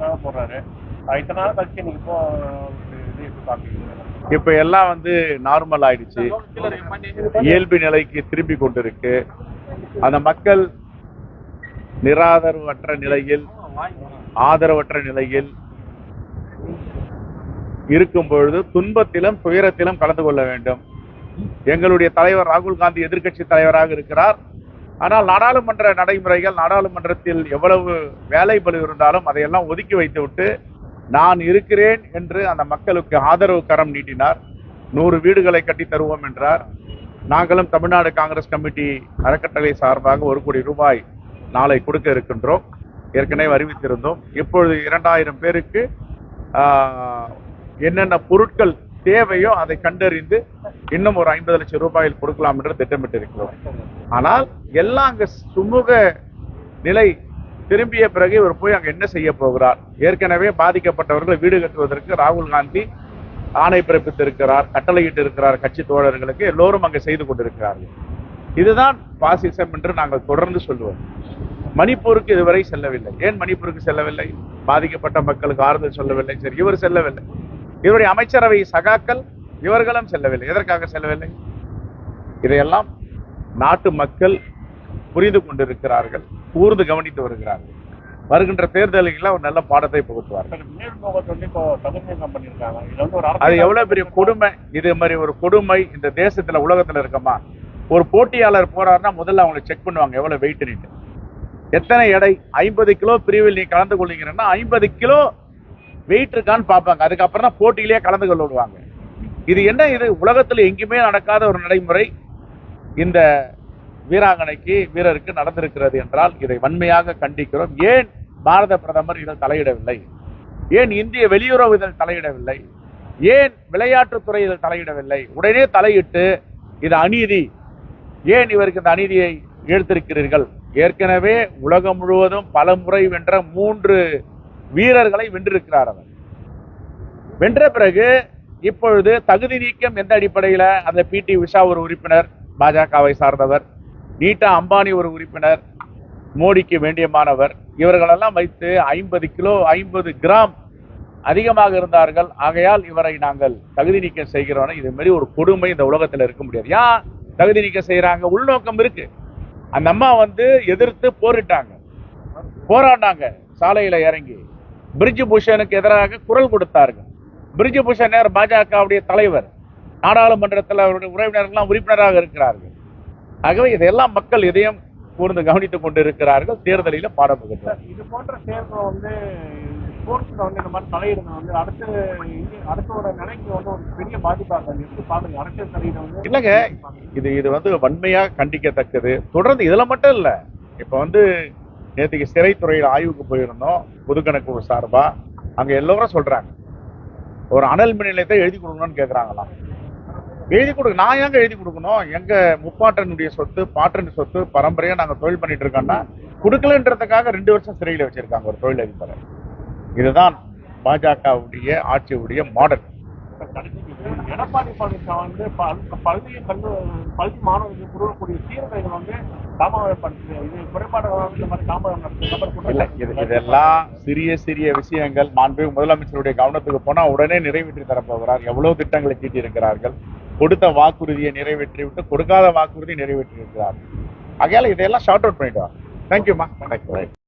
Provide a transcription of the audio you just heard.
மக்களுக்காக போடுறாரு இத்தனை நாள் கழிச்சு நீங்க இப்போ இது எப்படி இப்ப எல்லாம் வந்து நார்மல் ஆயிடுச்சு. இயல்பு நிலைக்கு திரும்பி கொண்டிருக்கு. அந்த மக்கள் நிராதரவற்ற நிலையில் ஆதரவற்ற நிலையில் இருக்கும் பொழுது துன்பத்திலும் துயரத்திலும் கலந்து கொள்ள வேண்டும். எங்களுடைய தலைவர் ராகுல் காந்தி எதிர்கட்சி தலைவராக இருக்கிறார். ஆனால் நாடாளுமன்ற நடைமுறைகள் நாடாளுமன்றத்தில் எவ்வளவு வேலை பலு இருந்தாலும் அதையெல்லாம் ஒதுக்கி வைத்துவிட்டு நான் இருக்கிறேன் என்று அந்த மக்களுக்கு ஆதரவு கரம் நீட்டினார். நூறு வீடுகளை கட்டி தருவோம் என்றார். நாங்களும் தமிழ்நாடு காங்கிரஸ் கமிட்டி அறக்கட்டளை சார்பாக ஒரு கோடி ரூபாய் நாளை கொடுக்க இருக்கின்றோம். ஏற்கனவே அறிவித்திருந்தோம். இப்பொழுது இரண்டாயிரம் பேருக்கு என்னென்ன பொருட்கள் தேவையோ அதை கண்டறிந்து இன்னும் ஒரு ஐம்பது லட்சம் ரூபாயில் கொடுக்கலாம் என்று திட்டமிட்டு இருக்கிறோம் ஆனால் எல்லாம் அங்க சுமூக நிலை திரும்பிய பிறகு இவர் போய் அங்க என்ன செய்ய போகிறார்? ஏற்கனவே பாதிக்கப்பட்டவர்களை வீடு கட்டுவதற்கு ராகுல் காந்தி ஆணை பிறப்பித்திருக்கிறார் கட்டளையிட்டு இருக்கிறார் கட்சி தோழர்களுக்கு எல்லோரும் அங்கு செய்து கொண்டிருக்கிறார்கள். இதுதான் பாசிசம் என்று நாங்கள் தொடர்ந்து சொல்லுவோம். மணிப்பூருக்கு இதுவரை செல்லவில்லை. ஏன் மணிப்பூருக்கு செல்லவில்லை? பாதிக்கப்பட்ட மக்களுக்கு ஆறுதல் சொல்லவில்லை. சரி இவர் செல்லவில்லை. இவருடைய அமைச்சரவை சகாக்கள் இவர்களும் செல்லவில்லை. எதற்காக செல்லவில்லை? இதையெல்லாம் நாட்டு மக்கள் புரிந்து கொண்டிருக்கிறார்கள் கூர்ந்து கவனித்து வருகிறார்கள். வருகின்ற தேர்தலில் ஒரு நல்ல பாடத்தை புகுத்துவார்கள். இப்போ அது எவ்வளவு பெரிய கொடுமை? இது மாதிரி ஒரு கொடுமை இந்த தேசத்துல உலகத்துல இருக்கமா? ஒரு போட்டியாளர் போறாருன்னா முதல்ல அவங்களை செக் பண்ணுவாங்க எவ்வளவு வெயிட் நீட்டு எத்தனை எடை? ஐம்பது கிலோ பிரிவில் நீ கலந்து கொள்வீங்கன்னா ஐம்பது கிலோ வெயிட் இருக்கான்னு பார்ப்பாங்க. அதுக்கப்புறம் தான் போட்டியிலேயே கலந்து கொள்ள விடுவாங்க இது என்ன? இது உலகத்துல எங்கேயுமே நடக்காத ஒரு நடைமுறை. இந்த வீராங்கனைக்கு வீரருக்கு நடந்திருக்கிறது என்றால் இதை வன்மையாக கண்டிக்கிறோம். ஏன் பாரத பிரதமர் இதில் தலையிடவில்லை? ஏன் இந்திய வெளியுறவு இதில் தலையிடவில்லை? ஏன் விளையாட்டுத்துறை இதில் தலையிடவில்லை? உடனே தலையிட்டு இது அநீதி. ஏன் இவருக்கு இந்த அநீதியை எழுத்திருக்கிறீர்கள் ஏற்கனவே உலகம் முழுவதும் பல முறை வென்ற மூன்று வீரர்களை வென்றிருக்கிறார் அவர். வென்ற பிறகு இப்பொழுது தகுதி நீக்கம் எந்த அடிப்படையில? அந்த பி டி உஷா ஒரு உறுப்பினர் பாஜகவை சார்ந்தவர் நீட்டா அம்பானி ஒரு உறுப்பினர் மோடிக்கு வேண்டியமானவர். இவர்களெல்லாம் வைத்து ஐம்பது கிலோ ஐம்பது கிராம் அதிகமாக இருந்தார்கள். ஆகையால் இவரை நாங்கள் தகுதி நீக்கம் செய்கிறோம் இது மாதிரி ஒரு கொடுமை இந்த உலகத்துல இருக்க முடியாது. ஏன் தகுதி நீக்கம் செய்யறாங்க உள்நோக்கம் இருக்கு. அந்த அம்மா வந்து எதிர்த்து போரிட்டாங்க. போராடினாங்க. சாலையில இறங்கி. பிரிட்ஜ் பூஷனுக்கு எதிராக குரல் கொடுத்தார்கள். பிரிட்ஜ் பூஷன் நேர் பாஜகவுடைய தலைவர். நாடாளுமன்றத்தில் அவருடைய உறவினர்கள்லாம் உறுப்பினராக இருக்கிறார்கள். ஆகவே இதையெல்லாம் மக்கள் இதயம் கூர்ந்து கவனித்துக் கொண்டிருக்கிறார்கள். தேர்தலில் பாடம் இது போன்ற தேர்தல் வந்து ஸ்போர்ட்ஸ்ல வந்து இந்த மாதிரி தலையிடுறது வந்து அடுத்து அடுத்தோட நிலைக்கு வந்து ஒரு பெரிய பாதிப்பாக எப்படி பாருங்க அரசியல் தலையிட வந்து இல்லைங்க. இது இது வந்து வன்மையா கண்டிக்கத்தக்கது. தொடர்ந்து இதுல மட்டும் இல்ல. இப்ப வந்து நேற்றுக்கு சிறைத்துறையில் ஆய்வுக்கு போயிருந்தோம் பொதுக்கணக்கு குழு சார்பா. அங்க எல்லோரும் சொல்றாங்க ஒரு அனல் மின் நிலையத்தை எழுதி கொடுக்கணும்னு கேட்குறாங்களாம் எழுதி கொடுக்க நான் ஏங்க எழுதி கொடுக்கணும்? எங்க முப்பாட்டனுடைய சொத்து பாட்டன் சொத்து பரம்பரையா நாங்க தொழில் பண்ணிட்டு இருக்கோம்னா கொடுக்கலன்றதுக்காக ரெண்டு வருஷம் சிறையில வச்சிருக்காங்க ஒரு தொழில் அதிபரை இதுதான் பாஜகவுடைய ஆட்சியுடைய மாடல் எடப்பாடி பழனிசாமி வந்து பல்கலை கல்லு பல்கி மாணவர்களுக்கு கொடுக்கக்கூடிய சீர்கைகள் வந்து இதெல்லாம் சிறிய சிறிய விஷயங்கள். மாண்பு முதலமைச்சருடைய கவனத்துக்கு போனா உடனே நிறைவேற்றி தரப்போகிறார். எவ்வளவு திட்டங்களை தீட்டி இருக்கிறார்கள் கொடுத்த வாக்குறுதியை நிறைவேற்றி விட்டு கொடுக்காத வாக்குறுதி நிறைவேற்றி இருக்கிறார் ஆகையால இதையெல்லாம் ஷார்ட் அவுட் பண்ணிடுவார் தேங்க்யூமா தேங்க்யூ